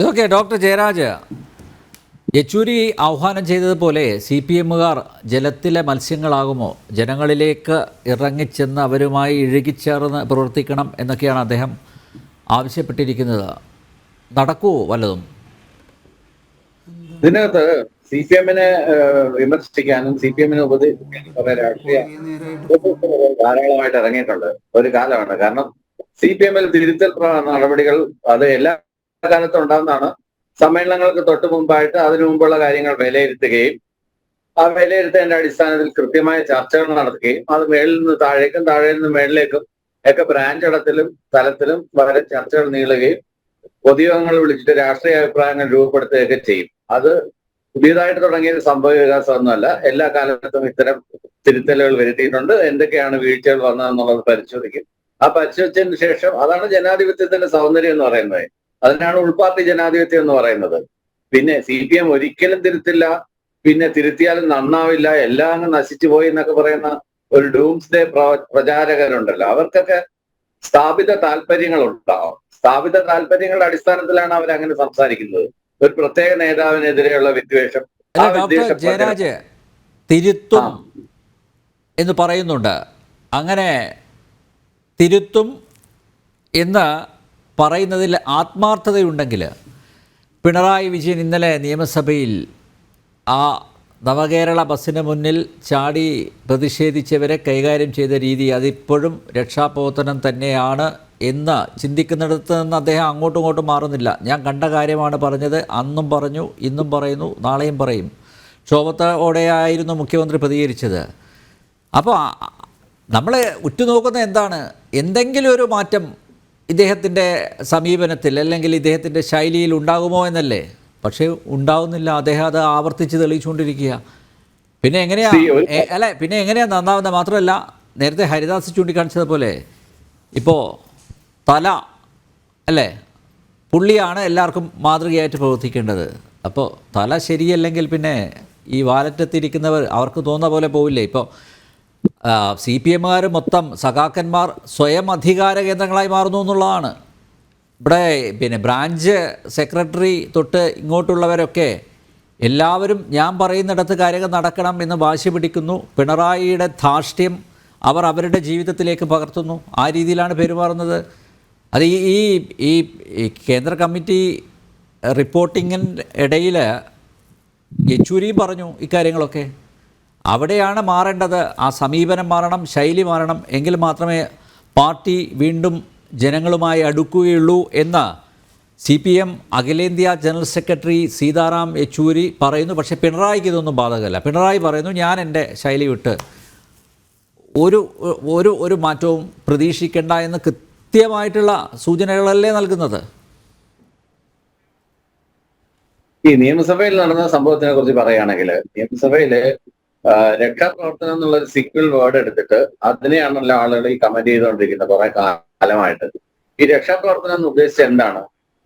ഇതൊക്കെ ഡോക്ടർ ജയരാജ്. യെച്ചൂരി ആഹ്വാനം ചെയ്തതുപോലെ സി പി എമ്മുകാർ ജലത്തിലെ മത്സ്യങ്ങളാകുമോ? ജനങ്ങളിലേക്ക് ഇറങ്ങിച്ചെന്ന് അവരുമായി ഇഴുകിച്ചേർന്ന് പ്രവർത്തിക്കണം എന്നൊക്കെയാണ് അദ്ദേഹം ആവശ്യപ്പെട്ടിരിക്കുന്നത്. നടക്കുമോ വല്ലതും? ഇതിനകത്ത് സി പി എമ്മിനെ വിമർശിക്കാനും സി പി എമ്മിനെ ഉപദേശിക്കാനും രാഷ്ട്രീയ ധാരാളമായിട്ട് ഇറങ്ങിയിട്ടുണ്ട് ഒരു കാലമാണ്. കാരണം സി പി എമ്മിൽ തിരുത്തൽ നടപടികൾ അത് എല്ലാ കാലത്തും ഉണ്ടാകുന്നതാണ് സമ്മേളനങ്ങൾക്ക് തൊട്ട് മുമ്പായിട്ട് അതിനു മുമ്പുള്ള കാര്യങ്ങൾ വിലയിരുത്തുകയും ആ വിലയിരുത്തേണ്ട അടിസ്ഥാനത്തിൽ കൃത്യമായ ചർച്ചകൾ നടത്തുകയും അത് മേളിൽ നിന്ന് താഴേക്കും താഴെ നിന്ന് മേളിലേക്കും ഒക്കെ ബ്രാഞ്ച് ഇടത്തിലും തലത്തിലും വളരെ ചർച്ചകൾ നീളുകയും പൊതുയോഗങ്ങൾ വിളിച്ചിട്ട് രാഷ്ട്രീയ അഭിപ്രായങ്ങൾ രൂപപ്പെടുത്തുകയൊക്കെ ചെയ്യും. അത് പുതിയതായിട്ട് തുടങ്ങിയ സംഭവ വികാസമൊന്നുമല്ല. എല്ലാ കാലത്തും ഇത്തരം തിരുത്തലുകൾ വരുത്തിയിട്ടുണ്ട്. എന്തൊക്കെയാണ് വീഴ്ചകൾ വന്നതെന്നുള്ളത് പരിശോധിക്കും. ആ പരിശോധിച്ചതിന് ശേഷം അതാണ് ജനാധിപത്യത്തിന്റെ സൗന്ദര്യം എന്ന് പറയുന്നത്. അതിനാണ് ഉൾപാർട്ടി ജനാധിപത്യം എന്ന് പറയുന്നത്. പിന്നെ സി പി എം ഒരിക്കലും തിരുത്തില്ല. പിന്നെ തിരുത്തിയാലും നന്നാവില്ല. എല്ലാം അങ്ങ് നശിച്ചു പോയി എന്നൊക്കെ പറയുന്ന ഒരു ഡൂംസ് ഡേ പ്രചാരകരുണ്ടല്ലോ. അവർക്കൊക്കെ സ്ഥാപിത താല്പര്യങ്ങൾ ഉണ്ടാവും സ്ഥാപിത താല്പര്യങ്ങളുടെ അടിസ്ഥാനത്തിലാണ് അവർ അങ്ങനെ സംസാരിക്കുന്നത്. ഒരു പ്രത്യേക നേതാവിനെതിരെയുള്ള വിദ്വേഷം. ജയരാജ് തിരുത്തും എന്ന് പറയുന്നുണ്ട്. അങ്ങനെ തിരുത്തും എന്ന് പറയുന്നതിൽ ആത്മാർത്ഥതയുണ്ടെങ്കിൽ പിണറായി വിജയൻ ഇന്നലെ നിയമസഭയിൽ ആ നവകേരള ബസ്സിന് മുന്നിൽ ചാടി പ്രതിഷേധിച്ചവരെ കൈകാര്യം ചെയ്ത രീതി അതിപ്പോഴും രക്ഷാപ്രവർത്തനം തന്നെയാണ് എന്ന് ചിന്തിക്കുന്നിടത്ത് നിന്ന് അദ്ദേഹം അങ്ങോട്ടും ഇങ്ങോട്ടും മാറുന്നില്ല. ഞാൻ കണ്ട കാര്യമാണ് പറഞ്ഞത് അന്നും പറഞ്ഞു ഇന്നും പറയുന്നു നാളെയും പറയും. ക്ഷോഭത്തോടെയായിരുന്നു മുഖ്യമന്ത്രി പ്രതികരിച്ചത്. അപ്പോൾ നമ്മൾ ഉറ്റുനോക്കുന്നത് എന്താണ്? എന്തെങ്കിലും ഒരു മാറ്റം ഇദ്ദേഹത്തിന്റെ സമീപനത്തിൽ അല്ലെങ്കിൽ ഇദ്ദേഹത്തിന്റെ ശൈലിയിൽ ഉണ്ടാകുമോ എന്നല്ലേ? പക്ഷേ ഉണ്ടാവുന്നില്ല. അദ്ദേഹം അത് ആവർത്തിച്ച് തെളിയിച്ചുകൊണ്ടിരിക്കുക. പിന്നെ എങ്ങനെയാ അല്ലെ പിന്നെ എങ്ങനെയാ നന്നാവുന്നത്? മാത്രമല്ല നേരത്തെ ഹരിദാസ് ചൂണ്ടിക്കാണിച്ചതുപോലെ ഇപ്പോൾ തല അല്ലേ പുള്ളിയാണ് എല്ലാവർക്കും മാതൃകയായിട്ട് പ്രവർത്തിക്കേണ്ടത്. അപ്പോൾ തല ശരിയല്ലെങ്കിൽ പിന്നെ ഈ വാലറ്റത്തിരിക്കുന്നവർ അവർക്ക് തോന്നുന്ന പോലെ പോവില്ലേ? ഇപ്പോൾ സി പി എമ്മുകാർ മൊത്തം സഖാക്കന്മാർ സ്വയം അധികാര കേന്ദ്രങ്ങളായി മാറുന്നു എന്നുള്ളതാണ്. ഇവിടെ പിന്നെ ബ്രാഞ്ച് സെക്രട്ടറി തൊട്ട് ഇങ്ങോട്ടുള്ളവരൊക്കെ എല്ലാവരും ഞാൻ പറയുന്നിടത്ത് കാര്യങ്ങൾ നടക്കണം എന്ന് വാശി പിടിക്കുന്നു. പിണറായിയുടെ ധാർഷ്ട്യം അവർ അവരുടെ ജീവിതത്തിലേക്ക് പകർത്തുന്നു. ആ രീതിയിലാണ് പെരുമാറുന്നത്. അത് ഈ ഈ ഈ കേന്ദ്ര കമ്മിറ്റി റിപ്പോർട്ടിങ്ങിന്റെ ഇടയിൽ യെച്ചൂരിയും പറഞ്ഞു ഇക്കാര്യങ്ങളൊക്കെ. അവിടെയാണ് മാറേണ്ടത്. ആ സമീപനം മാറണം ശൈലി മാറണം. എങ്കിൽ മാത്രമേ പാർട്ടി വീണ്ടും ജനങ്ങളുമായി അടുക്കുകയുള്ളൂ എന്ന് സി പി എം അഖിലേന്ത്യാ ജനറൽ സെക്രട്ടറി സീതാറാം യെച്ചൂരി പറയുന്നു. പക്ഷേ പിണറായിക്ക് ഇതൊന്നും ബാധകമല്ല. പിണറായി പറയുന്നു ഞാൻ എന്റെ ശൈലി വിട്ട് ഒരു ഒരു ഒരു മാറ്റവും പ്രതീക്ഷിക്കേണ്ട എന്ന് കൃത്യമായിട്ടുള്ള സൂചനകളല്ലേ നൽകുന്നത്? ഈ നിയമസഭയിൽ നടന്ന സംഭവത്തിനെ കുറിച്ച് പറയുകയാണെങ്കിൽ നിയമസഭയിൽ രക്ഷാപ്രവർത്തനം എന്നുള്ള ഒരു സിക്വൽ വേർഡ് എടുത്തിട്ട് അതിനെയാണല്ലോ ആളുകൾ ഈ കമന്റ് ചെയ്തുകൊണ്ടിരിക്കുന്നത് കുറെ കാലമായിട്ട്. ഈ രക്ഷാപ്രവർത്തനം എന്ന് ഉദ്ദേശിച്ചത് എന്താണ്?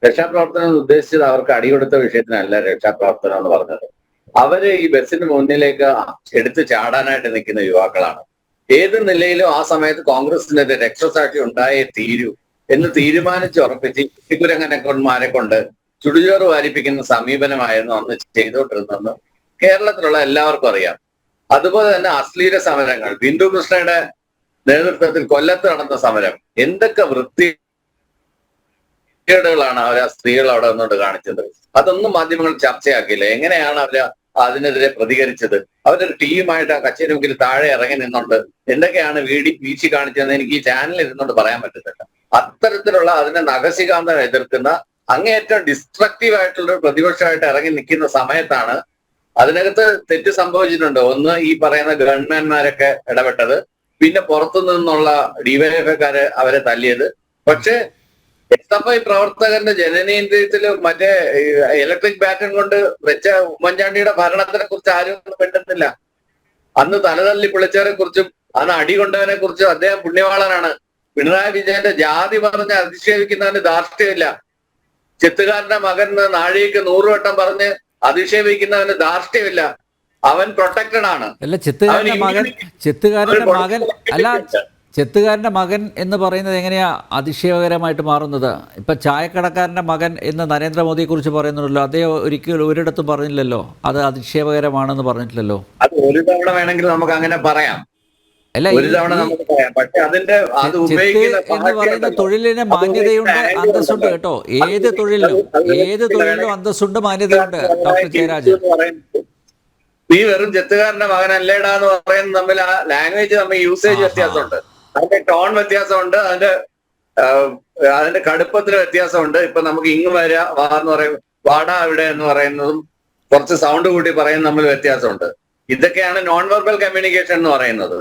രക്ഷാപ്രവർത്തനം എന്ന് ഉദ്ദേശിച്ചത് അവർക്ക് അടികൊടുത്ത വിഷയത്തിനല്ല രക്ഷാപ്രവർത്തനം എന്ന് പറഞ്ഞത്. അവർ ഈ ബസ്സിന് മുന്നിലേക്ക് എടുത്തു ചാടാനായിട്ട് നിൽക്കുന്ന യുവാക്കളാണ്. ഏത് നിലയിലും ആ സമയത്ത് കോൺഗ്രസിന്റെ രക്ഷസാക്ഷി ഉണ്ടായേ തീരൂ എന്ന് തീരുമാനിച്ച് ഉറപ്പിച്ച് കുട്ടിക്കുരങ്ങനക്കൊന്മാരെ കൊണ്ട് ചുടുചോറ് വാരിപ്പിക്കുന്ന സമീപനമായിരുന്നു അന്ന് ചെയ്തുകൊണ്ടിരുന്നെന്ന് കേരളത്തിലുള്ള എല്ലാവർക്കും അറിയാം. അതുപോലെ തന്നെ അശ്ലീല സമരങ്ങൾ. ബിന്ദു കൃഷ്ണയുടെ നേതൃത്വത്തിൽ കൊല്ലത്ത് നടന്ന സമരം. എന്തൊക്കെ വൃത്തികേടുകളാണ് അവർ ആ സ്ത്രീകൾ അവിടെ നിന്നുകൊണ്ട് കാണിച്ചത്? അതൊന്നും മാധ്യമങ്ങൾ ചർച്ചയാക്കിയില്ല. എങ്ങനെയാണ് അവർ അതിനെതിരെ പ്രതികരിച്ചത്? അവരൊരു ടീമായിട്ട് ആ കച്ചേരി മുക്കിൽ താഴെ ഇറങ്ങി നിന്നുണ്ട്. എന്തൊക്കെയാണ് വീടി വീശി കാണിച്ചതെന്ന് എനിക്ക് ഈ ചാനലിൽ ഇരുന്നുകൊണ്ട് പറയാൻ പറ്റത്തില്ല. അത്തരത്തിലുള്ള അതിനെ നഖശികാന്തം എതിർക്കുന്ന അങ്ങേയറ്റം ഡിസ്ട്രക്റ്റീവ് ആയിട്ടുള്ള ഒരു പ്രതിപക്ഷമായിട്ട് ഇറങ്ങി നിൽക്കുന്ന സമയത്താണ് അതിനകത്ത് തെറ്റ് സംഭവിച്ചിട്ടുണ്ട്. ഒന്ന് ഈ പറയുന്ന ഗവൺമെന്റ്മാരൊക്കെ ഇടപെട്ടത് പിന്നെ പുറത്തു നിന്നുള്ള ഡിവൈഎഫ്ഐക്കാര് അവരെ തല്ലിയത്. പക്ഷെ എസ് എഫ് ഐ പ്രവർത്തകന്റെ ജനനേന്ദ്രിയത്തിൽ മറ്റേ ഇലക്ട്രിക് ബാറ്റൺ കൊണ്ട് വെച്ച ഉമ്മൻചാണ്ടിയുടെ ഭരണത്തിനെ കുറിച്ച് ആരും മിണ്ടുന്നില്ല അന്ന് തലതല്ലി പിളിച്ചവരെ കുറിച്ചും അന്ന് അടി കൊണ്ടവനെ കുറിച്ചും അദ്ദേഹം പുണ്യവാളനാണ്. പിണറായി വിജയന്റെ ജാതി പറഞ്ഞ് അധിക്ഷേപിക്കുന്നതിന് ധാർഷ്ട്യമില്ല. ചെത്തുകാരന്റെ മകൻ നാഴികക്ക് നൂറുവട്ടം പറഞ്ഞ് അധിക്ഷേപിക്കുന്നവന് ധാർഷ്ട്യമില്ല. അവൻ പ്രൊട്ടക്റ്റഡ് ആണ്. അല്ല ചെത്തുകാരന്റെ മകൻ ചെത്തുകാരന്റെ മകൻ അല്ല ചെത്തുകാരന്റെ മകൻ എന്ന് പറയുന്നത് എങ്ങനെയാ അതിശയകരമായിട്ട് മാറുന്നത്? ഇപ്പം ചായക്കടക്കാരന്റെ മകൻ എന്ന് നരേന്ദ്രമോദിയെ കുറിച്ച് പറയുന്നുണ്ടല്ലോ. അദ്ദേഹം ഒരിക്കലും ഒരിടത്തും പറഞ്ഞില്ലല്ലോ. അത് അതിശയകരമാണെന്ന് പറഞ്ഞിട്ടില്ലല്ലോ. അത് ഒരു തവണ വേണമെങ്കിൽ നമുക്ക് അങ്ങനെ പറയാം. അല്ല എന്ന് പറയുന്ന. തൊഴിലിന് മാന്യതയുണ്ട് അന്തസ്സുണ്ട് കേട്ടോ. ഏത് തൊഴിലിലും ഏത് തൊഴിലിലും അന്തസ്സുണ്ട് മാന്യതയുണ്ട് ഡോക്ടർ ജയരാജ് നീ വെറും ചെത്തുകാരന്റെ മകനല്ലേടാ എന്ന് പറയുന്നത് തമ്മിൽ ആ ലാംഗ്വേജ് തമ്മിൽ യൂസേജ് വ്യത്യാസമുണ്ട്. അതിന്റെ ടോൺ വ്യത്യാസമുണ്ട് അതിന്റെ അതിന്റെ കടുപ്പത്തിന് വ്യത്യാസമുണ്ട്. ഇപ്പൊ നമുക്ക് ഇങ്ങ് വരാ വാ എന്ന് പറയും വാടാ ഇവിടെ എന്ന് പറയുന്നതും കുറച്ച് സൗണ്ട് കൂട്ടി പറയുന്നത് തമ്മിൽ വ്യത്യാസമുണ്ട്. ഇതൊക്കെയാണ് നോൺ വെർബൽ കമ്മ്യൂണിക്കേഷൻ എന്ന് പറയുന്നത്.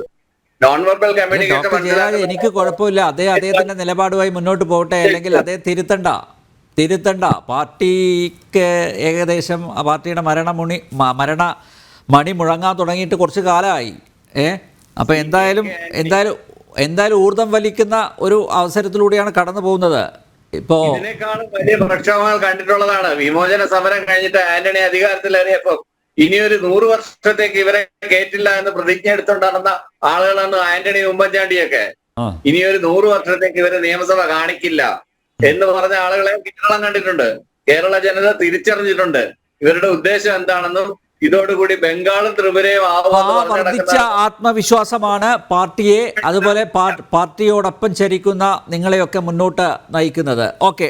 നോൺ വെർബൽ കമ്മ്യൂണിക്കേഷൻ എനിക്ക് കുഴപ്പമില്ല. അതേ അദ്ദേഹത്തിന്റെ നിലപാടുമായി മുന്നോട്ട് പോകട്ടെ അല്ലെങ്കിൽ അതേ തിരുത്തണ്ട. തിരുത്തണ്ട. പാർട്ടിക്ക് ഏകദേശം പാർട്ടിയുടെ മരണമുണി മരണ മണി മുഴങ്ങാൻ തുടങ്ങിയിട്ട് കുറച്ച് കാലമായി. ഏ? അപ്പം എന്തായാലും എന്തായാലും എന്തായാലും ഊർജം വലിക്കുന്ന ഒരു അവസരത്തിലൂടെയാണ് കടന്നു പോകുന്നത്. ഇപ്പോ ഇതിനേക്കാളും വലിയ പ്രക്ഷോഭങ്ങൾ കണ്ടിട്ടുള്ളതാണ്. വിമോചന സമരം കഴിഞ്ഞിട്ട് ആന്റണി അധികാരത്തിലേറിയപ്പോ ഇനിയൊരു നൂറ് വർഷത്തേക്ക് ഇവരെ കേറ്റില്ല എന്ന് പ്രതിജ്ഞ എടുത്തോണ്ട് നടന്ന ആളുകളാണ് ആന്റണി ഉമ്മൻചാണ്ടിയൊക്കെ. ഇനി ഇനിയൊരു നൂറ് വർഷത്തേക്ക് ഇവരെ നിയമസഭ കാണിക്കില്ല എന്ന് പറഞ്ഞ ആളുകളെ കേരളം കണ്ടിട്ടുണ്ട്. കേരള ജനത തിരിച്ചറിഞ്ഞിട്ടുണ്ട്. ഇവരുടെ ഉദ്ദേശം എന്താണെന്നും ഇതോടുകൂടി ബംഗാളും ത്രിപുരയും വർദ്ധിച്ച ആത്മവിശ്വാസമാണ് പാർട്ടിയെ അതുപോലെ പാർ- പാർട്ടിയോടൊപ്പം ചരിക്കുന്ന നിങ്ങളെയൊക്കെ മുന്നോട്ട് നയിക്കുന്നത്. ഓക്കെ.